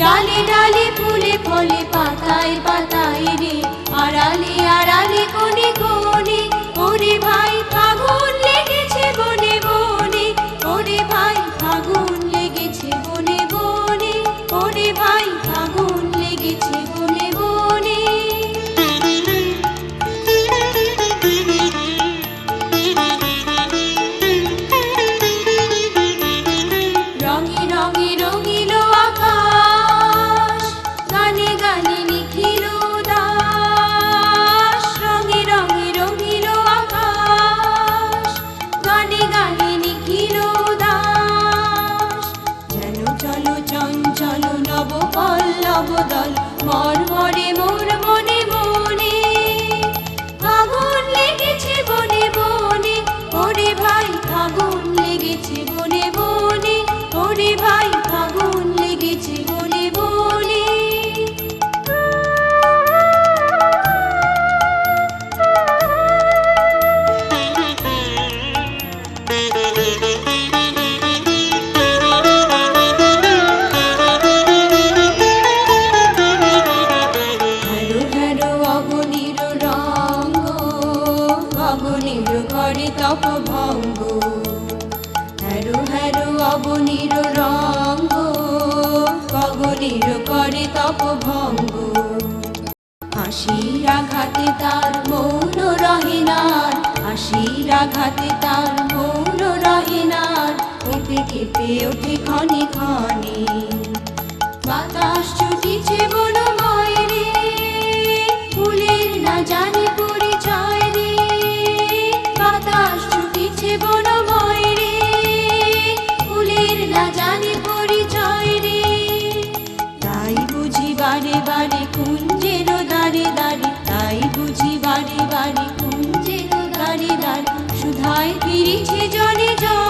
ডালে ডালে ফুলে ফলে পাতায় পাতায় রে। আড়ালে আড়ালে মর্মরে করে তপ ভঙ্গ হ্যারো হ্যারো অবনীর রঙ্গ গগনীর করে তপ ভঙ্গ হাসির আঘাতে তার মৌন রহে না হাসির আঘাতে তার মৌন রহে না কেঁপে কেঁপে ওঠে ক্ষণে ক্ষণে। বাতাস সুধায় ফিরিছে জনে জনে।